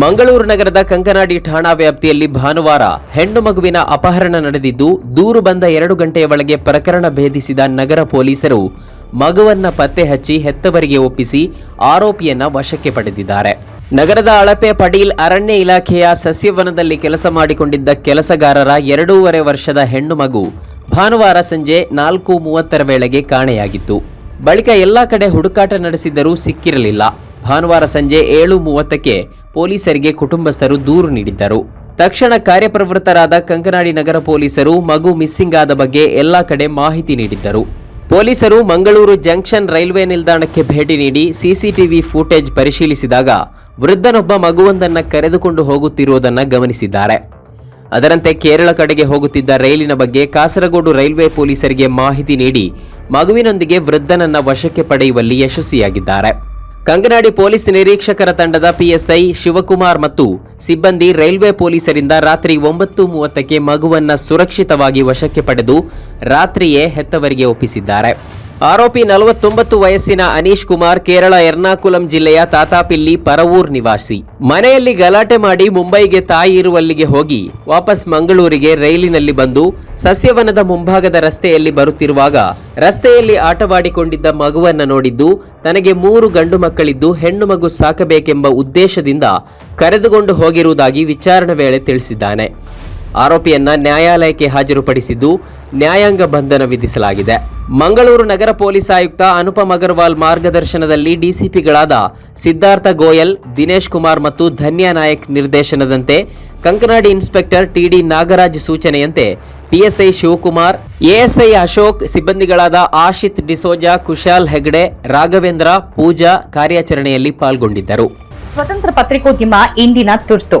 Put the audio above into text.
ಮಂಗಳೂರು ನಗರದ ಕಂಕನಾಡಿ ಠಾಣಾ ವ್ಯಾಪ್ತಿಯಲ್ಲಿ ಭಾನುವಾರ ಹೆಣ್ಣು ಮಗುವಿನ ಅಪಹರಣ ನಡೆದಿದ್ದು ದೂರು ಬಂದ ಎರಡು ಗಂಟೆಯ ಒಳಗೆ ಪ್ರಕರಣ ಭೇದಿಸಿದ ನಗರ ಪೊಲೀಸರು ಮಗುವನ್ನ ಪತ್ತೆ ಹಚ್ಚಿ ಹೆತ್ತವರಿಗೆ ಒಪ್ಪಿಸಿ ಆರೋಪಿಯನ್ನ ವಶಕ್ಕೆ ಪಡೆದಿದ್ದಾರೆ. ನಗರದ ಅಳಪೆ ಪಡೀಲ್ ಅರಣ್ಯ ಇಲಾಖೆಯ ಸಸ್ಯವನದಲ್ಲಿ ಕೆಲಸ ಮಾಡಿಕೊಂಡಿದ್ದ ಕೆಲಸಗಾರರ ಎರಡೂವರೆ ವರ್ಷದ ಹೆಣ್ಣು ಮಗು ಭಾನುವಾರ ಸಂಜೆ ನಾಲ್ಕು ಮೂವತ್ತರ ವೇಳೆಗೆ ಕಾಣೆಯಾಗಿತ್ತು. ಬಳಿಕ ಎಲ್ಲಾ ಕಡೆ ಹುಡುಕಾಟ ನಡೆಸಿದ್ದರೂ ಸಿಕ್ಕಿರಲಿಲ್ಲ. ಭಾನುವಾರ ಸಂಜೆ ಏಳು ಮೂವತ್ತಕ್ಕೆ ಪೊಲೀಸರಿಗೆ ಕುಟುಂಬಸ್ಥರು ದೂರು ನೀಡಿದ್ದರು. ತಕ್ಷಣ ಕಾರ್ಯಪ್ರವೃತ್ತರಾದ ಕಂಕನಾಡಿ ನಗರ ಪೊಲೀಸರು ಮಗು ಮಿಸ್ಸಿಂಗ್ ಆದ ಬಗ್ಗೆ ಎಲ್ಲಾ ಕಡೆ ಮಾಹಿತಿ ನೀಡಿದ್ದರು. ಪೊಲೀಸರು ಮಂಗಳೂರು ಜಂಕ್ಷನ್ ರೈಲ್ವೆ ನಿಲ್ದಾಣಕ್ಕೆ ಭೇಟಿ ನೀಡಿ ಸಿಸಿಟಿವಿ ಫುಟೇಜ್ ಪರಿಶೀಲಿಸಿದಾಗ ವೃದ್ಧನೊಬ್ಬ ಮಗುವೊಂದನ್ನ ಕರೆದುಕೊಂಡು ಹೋಗುತ್ತಿರುವುದನ್ನ ಗಮನಿಸಿದ್ದಾರೆ. ಅದರಂತೆ ಕೇರಳ ಕಡೆಗೆ ಹೋಗುತ್ತಿದ್ದ ರೈಲಿನ ಬಗ್ಗೆ ಕಾಸರಗೋಡು ರೈಲ್ವೆ ಪೊಲೀಸರಿಗೆ ಮಾಹಿತಿ ನೀಡಿ ಮಗುವಿನೊಂದಿಗೆ ವೃದ್ಧನನ್ನ ವಶಕ್ಕೆ ಪಡೆಯುವಲ್ಲಿ ಯಶಸ್ವಿಯಾಗಿದ್ದಾರೆ. ಕಂಗನಾಡಿ ಪೊಲೀಸ್ ನಿರೀಕ್ಷಕರ ತಂಡದ ಪಿಎಸ್ಐ ಶಿವಕುಮಾರ್ ಮತ್ತು ಸಿಬ್ಬಂದಿ ರೈಲ್ವೆ ಪೊಲೀಸರಿಂದ ರಾತ್ರಿ ಒಂಬತ್ತು ಮೂವತ್ತಕ್ಕೆ ಮಗುವನ್ನು ಸುರಕ್ಷಿತವಾಗಿ ವಶಕ್ಕೆ ಪಡೆದು ರಾತ್ರಿಯೇ ಹೆತ್ತವರಿಗೆ ಒಪ್ಪಿಸಿದ್ದಾರೆ. ಆರೋಪಿ ನಲವತ್ತೊಂಬತ್ತು ವಯಸ್ಸಿನ ಅನೀಶ್ ಕುಮಾರ್ ಕೇರಳ ಎರ್ನಾಕುಲಂ ಜಿಲ್ಲೆಯ ತಾತಾಪಿಲ್ಲಿ ಪರವೂರ್ ನಿವಾಸಿ. ಮನೆಯಲ್ಲಿ ಗಲಾಟೆ ಮಾಡಿ ಮುಂಬೈಗೆ ತಾಯಿ ಇರುವಲ್ಲಿಗೆ ಹೋಗಿ ವಾಪಸ್ ಮಂಗಳೂರಿಗೆ ರೈಲಿನಲ್ಲಿ ಬಂದು ಸಸ್ಯವನದ ಮುಂಭಾಗದ ರಸ್ತೆಯಲ್ಲಿ ಬರುತ್ತಿರುವಾಗ ರಸ್ತೆಯಲ್ಲಿ ಆಟವಾಡಿಕೊಂಡಿದ್ದ ಮಗುವನ್ನು ನೋಡಿದ್ದು, ತನಗೆ ಮೂರು ಗಂಡು ಮಕ್ಕಳಿದ್ದು ಹೆಣ್ಣು ಮಗು ಸಾಕಬೇಕೆಂಬ ಉದ್ದೇಶದಿಂದ ಕರೆದುಕೊಂಡು ಹೋಗಿರುವುದಾಗಿ ವಿಚಾರಣೆ ವೇಳೆ ತಿಳಿಸಿದ್ದಾನೆ. ಆರೋಪಿಯನ್ನ ನ್ಯಾಯಾಲಯಕ್ಕೆ ಹಾಜರುಪಡಿಸಿದ್ದು ನ್ಯಾಯಾಂಗ ಬಂಧನ ವಿಧಿಸಲಾಗಿದೆ. ಮಂಗಳೂರು ನಗರ ಪೊಲೀಸ್ ಆಯುಕ್ತ ಅನುಪಮ್ ಅಗರ್ವಾಲ್ ಮಾರ್ಗದರ್ಶನದಲ್ಲಿ ಡಿಸಿಪಿಗಳಾದ ಸಿದ್ಧಾರ್ಥ ಗೋಯಲ್, ದಿನೇಶ್ ಕುಮಾರ್ ಮತ್ತು ಧನ್ಯಾ ನಾಯಕ್ ನಿರ್ದೇಶನದಂತೆ ಕಂಕನಾಡಿ ಇನ್ಸ್ಪೆಕ್ಟರ್ ಟಿಡಿ ನಾಗರಾಜ್ ಸೂಚನೆಯಂತೆ ಪಿಎಸ್ಐ ಶಿವಕುಮಾರ್, ಎಎಸ್ಐ ಅಶೋಕ್, ಸಿಬ್ಬಂದಿಗಳಾದ ಆಶಿತ್ ಡಿಸೋಜಾ, ಕುಶಾಲ್ ಹೆಗ್ಡೆ, ರಾಘವೇಂದ್ರ, ಪೂಜಾ ಕಾರ್ಯಾಚರಣೆಯಲ್ಲಿ ಪಾಲ್ಗೊಂಡಿದ್ದರು. ಸ್ವತಂತ್ರ ಪತ್ರಿಕೋದ್ಯಮ ಇಂದಿನ ತುರ್ತು.